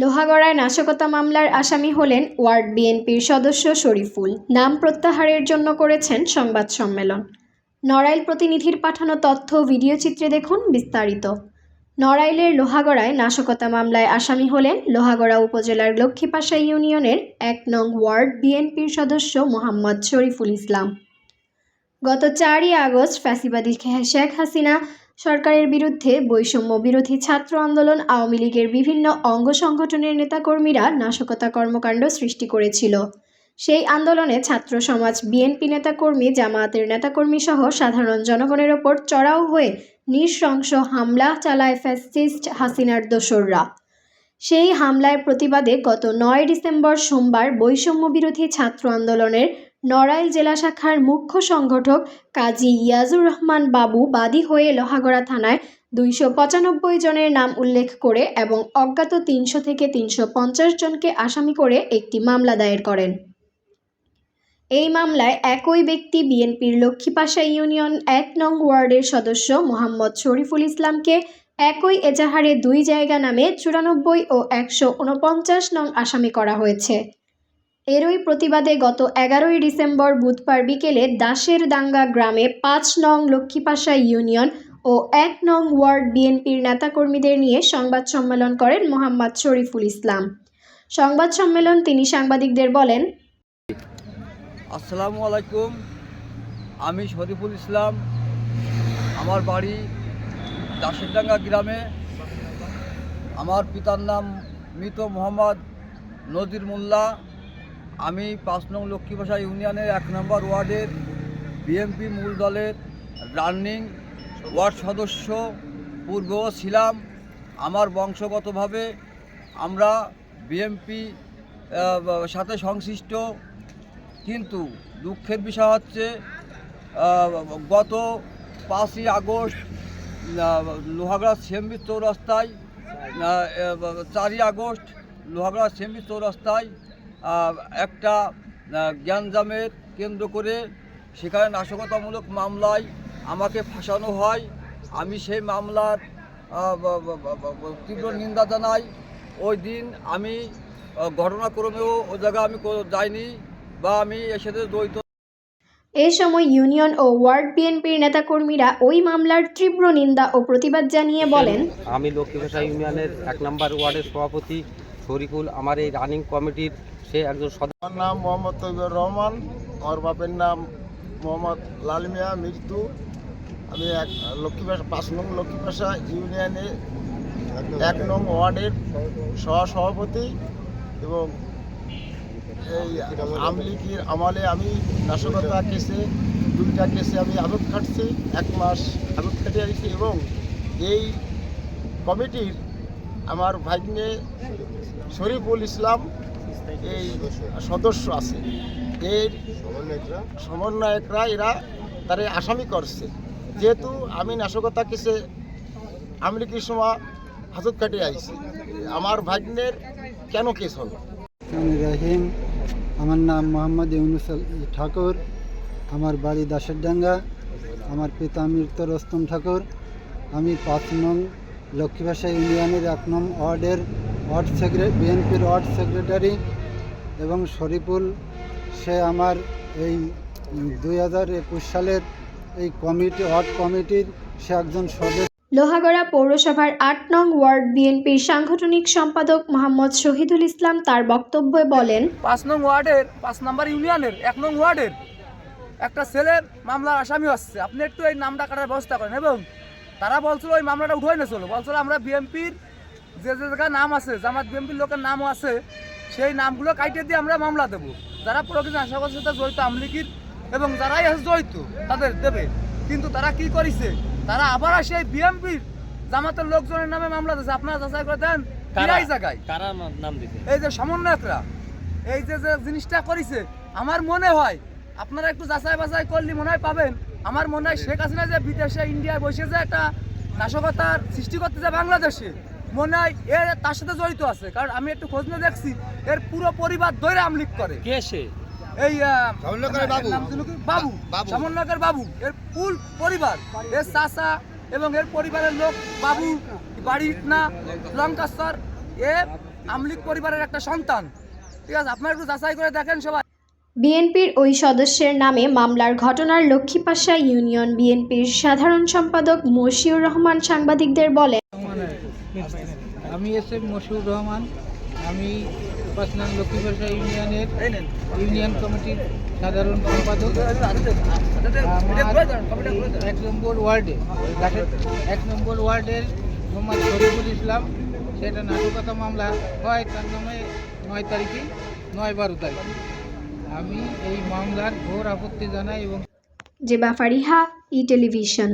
লোহাগড়ায় নাশকতা মামলার আসামি হলেন ওয়ার্ড বিএনপির সদস্য শরীফুল। নাম প্রত্যাহারের জন্য করেছেন সংবাদ সম্মেলন। নড়াইল প্রতিনিধির পাঠানো তথ্য ও ভিডিও চিত্রে দেখুন বিস্তারিত। নড়াইলের লোহাগড়ায় নাশকতা মামলায় আসামি হলেন লোহাগড়া উপজেলার লক্ষ্মীপাশা ইউনিয়নের এক নং ওয়ার্ড বিএনপির সদস্য মোহাম্মদ শরীফুল ইসলাম। গত চারই আগস্ট ফ্যাসিবাদী শেখ হাসিনা সরকারের বিরুদ্ধে বৈষম্য বিরোধী ছাত্র আন্দোলন আওয়ামী লীগের বিভিন্ন অঙ্গ সংগঠনের নেতাকর্মীরা নাশকতা কর্মকাণ্ড সৃষ্টি করেছিল। সেই আন্দোলনে ছাত্র সমাজ, বিএনপি নেতাকর্মী, জামায়াতের নেতাকর্মী সহ সাধারণ জনগণের ওপর চড়াও হয়ে নৃশংস হামলা চালায় ফ্যাসিস্ট হাসিনার দোসররা। সেই হামলার প্রতিবাদে গত নয় ডিসেম্বর সোমবার বৈষম্য বিরোধী ছাত্র আন্দোলনের নড়াইল জেলা শাখার মুখ্য সংগঠক কাজী ইয়াজুর রহমান বাবু বাদী হয়ে লোহাগড়া থানায় দুইশো পঁচানব্বই জনের নাম উল্লেখ করে এবং অজ্ঞাত তিনশো থেকে তিনশো পঞ্চাশ জনকে আসামি করে একটি মামলা দায়ের করেন। এই মামলায় একই ব্যক্তি বিএনপির লক্ষ্মীপাশা ইউনিয়ন এক নং ওয়ার্ডের সদস্য মোহাম্মদ শরীফুল ইসলামকে একই এজাহারে দুই জায়গা নামে চুরানব্বই ও একশো উনপঞ্চাশ নং আসামি করা হয়েছে। এরই প্রতিবাদে গত এগারোই ডিসেম্বর বুধবার বিকেলে দাসের দাঙ্গা গ্রামে পাঁচ নং লক্ষ্মীপাশা ইউনিয়ন ও এক নং ওয়ার্ড বিএনপির নেতাকর্মীদের নিয়ে সংবাদ সম্মেলন করেন মোহাম্মদ শরীফুল ইসলাম। সংবাদ সম্মেলন তিনি সাংবাদিকদের বলেন, আসসালামু আলাইকুম, আমি শরীফুল ইসলাম। আমার বাড়ি দাসেরডাঙ্গা গ্রামে। আমার পিতার নাম মৃত মোহাম্মদ নজির মোল্লা। আমি পাঁচ নং লক্ষ্মীবাসা ইউনিয়নের এক নম্বর ওয়ার্ডের বিএমপি মূল দলের রানিং ওয়ার্ড সদস্য পূর্বেও ছিলাম। আমার বংশগতভাবে আমরা বিএমপি সাথে সংশ্লিষ্ট। কিন্তু দুঃখের বিষয় হচ্ছে গত পাঁচই আগস্ট লোহাগড়া সেম্বি চৌরাস্তায় চারই আগস্ট, লোহাগড়া সেম্বি চৌরাস্তায় একটা জ্ঞানজামের কেন্দ্র করে সেখানে নাশকতামূলক মামলায় আমাকে ফাঁসানো হয়। আমি সেই মামলার তীব্র নিন্দা জানাই। ওই দিন আমি ঘটনাক্রমেও ওই জায়গায় আমি যাইনি বা আমি এর সাথে জড়িত এ সময় ইউনিয়ন ও ওয়ার্ড বিএনপির নেতাকর্মীরা ওই মামলার তীব্র নিন্দা ও প্রতিবাদ জানিয়ে বলেন আমি লক্ষ্মীভাষা ইউনিয়নের এক নম্বর ওয়ার্ডের সভাপতি শরিকুল আমার এই রানিং কমিটির সে একজন আমার নাম মোহাম্মদ তৈবুর রহমান। আমার বাপের নাম মোহাম্মদ লাল মিয়া মৃত্যু আমি এক লক্ষ্মীপাশা, পাঁচ নং লক্ষ্মীপাশা ইউনিয়নে এক নং ওয়ার্ডের সহসভাপতি এবং এই আমলিকির আমলে আমি নাশকতা কেসে, দুইটা কেসে আমি আদত খাটছি, এক মাস আদত খাটিয়ে আছি এবং এই কমিটির আমার ভাগ্নে শরীফুল ইসলাম এই সদস্য আছে। এর সমন্বয়করা? এরা তারে আসামি করছে। যেহেতু আমি নাশকতা কেসে আমলিকির সময় হাজত কাটিয়ে আইছি। আমার ভাগ্নের কেন কেস হলো? আমি রহিম। আমার নাম মোহাম্মদ ইউনুস ঠাকুর। আমার বাড়ি দাসেরডাঙ্গা আমার পিতা মৃত রস্তম ঠাকুর। আমি পাঁচ নং লক্ষ্মীভাষা ইউনিয়নের এক নং ওয়ার্ডের ওয়ার্ড সেক্রেটারি বিএনপির ওয়ার্ড সেক্রেটারি এবং শরীফুল সে আমার এই দুই হাজার একুশ সালের এই কমিটি ওয়ার্ড কমিটির সে একজন সদস্য। লোহাগড়া পৌরসভার আট নং ওয়ার্ড বিএনপির সাংগঠনিক সম্পাদক মোহাম্মদ শহীদুল ইসলাম তার বক্তব্যে বলেন পাঁচ নং ওয়ার্ডের পাঁচ নম্বর ইউনিয়নের এক নং ওয়ার্ডের একটা ছেলের মামলার আসামি আসছে আপনি একটু এই নামটা কাটার ব্যবস্থা করেন। এবং তারা বলছিল ওই মামলাটা উঠে নিয়েছিল বলছিল আমরা বিএমপির যে যে জায়গায় নাম আছে জামাত বিএমপির লোকের নামও আছে সেই নামগুলো কাইটে দিয়ে আমরা মামলা দেবো। যারা প্রকৃত আশাবাদের সাথে জড়িত আমলিকির এবং যারাই আছে জড়িত তাদের দেবে। কিন্তু তারা কি করেছে? তারা আবার সেই বিএমপির জামাতের লোকজনের নামে মামলা দিয়েছে। আপনারা যাচাই করে দেন এই জায়গায়। কারা নাম দিতে এই যে সমন্বয়করা এই যে যে জিনিসটা করেছে আমার মনে হয় আপনারা একটু যাচাই বাছাই করলে মনে হয় পাবেন আমার মনে হয় শেখ হাসিনা যে বিদেশে ইন্ডিয়ায় বসে যে একটা নাশকতার সৃষ্টি করতে যায় বাংলাদেশে মনে হয় এর তার সাথে জড়িত আছে কারণ আমি একটু খোঁজ নিয়ে দেখছি এর পুরো পরিবার ধরে আমলিক করে। কে সে? এই? বাবু। সমন্বয়কের বাবু। এর ফুল পরিবার। এর চাচা এবং এর পরিবারের লোক বাবু বাড়ির না লঙ্কাস্তর এ আমলিক পরিবারের একটা সন্তান। ঠিক আছে আপনারা একটু যাচাই করে দেখেন সবাই। বিএনপির ওই সদস্যের নামে মামলার ঘটনার লক্ষ্মীপাশা ইউনিয়ন বিএনপির সাধারণ সম্পাদক মশিউর রহমান সাংবাদিকদের বলেন আমি এস এম মশিউর রহমান, আমি পাঁচ নং লক্ষ্মীপাশা ইউনিয়নের ইউনিয়ন কমিটির সাধারণ সম্পাদক। এক নম্বর ওয়ার্ডে এক নম্বর ওয়ার্ডের মোহাম্মদ শরীফুল ইসলাম, সেটা নাটকতা মামলা হয় তার নামে নয় তারিখে, নয় বারো তারিখ। আমি এই মামলার ঘোর আপত্তি জানাই এবং জেবা ফারিহা, ই টেলিভিশন।